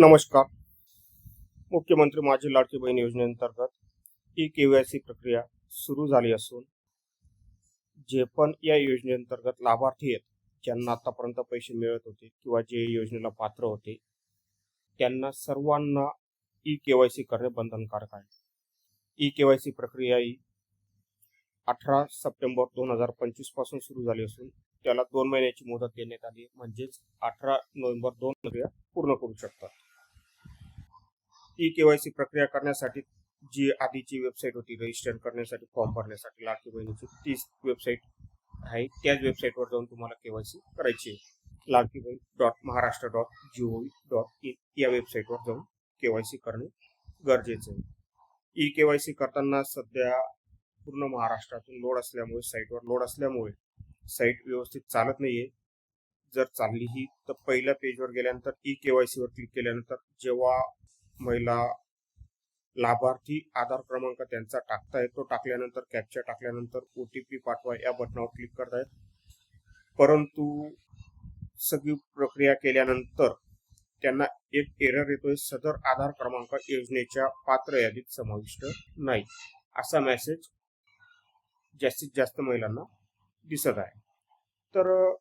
नमस्कार. मुख्यमंत्री माझी लाडकी बहीण योजनेअंतर्गत ई के वाय सी प्रक्रिया सुरू झाली असून जे पण या योजनेअंतर्गत लाभार्थी आहेत ज्यांना आतापर्यंत पैसे मिळत होते किंवा जे योजनेला पात्र होते त्यांना सर्वांना ई के वाय सी करणे बंधनकारक आहे. ई के वाय सी प्रक्रिया ही अठरा सप्टेंबर दोन हजार पंचवीसपासून सुरू झाली असून त्याला दोन महिन्याची मुदत देण्यात आली म्हणजेच अठरा नोव्हेंबर दोन प्रक्रिया पूर्ण करू शकतात. ई केवायसी प्रक्रिया करण्यासाठी जी आधीची वेबसाईट होती रजिस्टर करण्यासाठी फॉर्म भरण्यासाठी लाडकी बहिणीची तीच वेबसाईट आहे. त्याच वेबसाईटवर जाऊन तुम्हाला केवायसी करायची आहे. Ladki Bahin dot Maharashtra dot G O V dot in या वेबसाईटवर जाऊन केवायसी करणे गरजेचं आहे. ई केवायसी करताना सध्या पूर्ण महाराष्ट्रातून लोड असल्यामुळे साईटवर लोड असल्यामुळे साईट व्यवस्थित चालत नाहीये. जर चालली ही तर पहिल्या पेजवर गेल्यानंतर ई केवायसीवर क्लिक केल्यानंतर जेव्हा महिला लाभार्थी आधार क्रमांक त्यांचा टाकतायत तो टाकल्यानंतर कॅप्चर टाकल्यानंतर ओ टी पी पाठवा या बटनावर क्लिक करतायत. परंतु सगळी प्रक्रिया केल्यानंतर त्यांना एक एरर येतोय. सदर आधार क्रमांक योजनेच्या पात्र यादीत समाविष्ट नाही. असा मेसेज जास्तीत जास्त महिलांना दिसत आहे. तर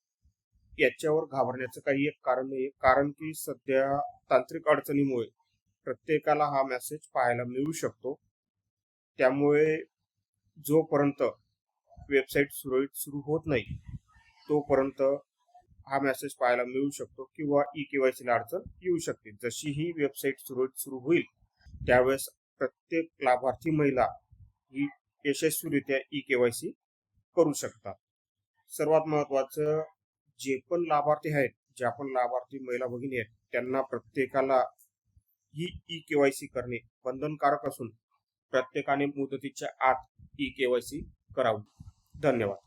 याच्यावर घाबरण्याचं काही एक कारण नाही कारण की सध्या तांत्रिक अडचणीमुळे प्रत्येकाला हा मेसेज पाहायला मिळू शकतो. त्यामुळे जोपर्यंत वेबसाईट सुरळीत सुरू होत नाही तोपर्यंत हा मेसेज पाहायला मिळू शकतो किंवा ई केवायसीला अडचण येऊ शकते. जशी ही वेबसाईट सुरळीत सुरू होईल त्यावेळेस प्रत्येक लाभार्थी महिला ही यशस्वीरित्या ई केवायसी करू शकतात. सर्वात महत्वाचं जे पण लाभार्थी आहेत ज्या पण लाभार्थी महिला भगिनी आहेत त्यांना प्रत्येकाला ही ई केवायसी करणे बंधनकारक असून प्रत्येकाने मुदतीच्या आत ई केवायसी करावी. धन्यवाद.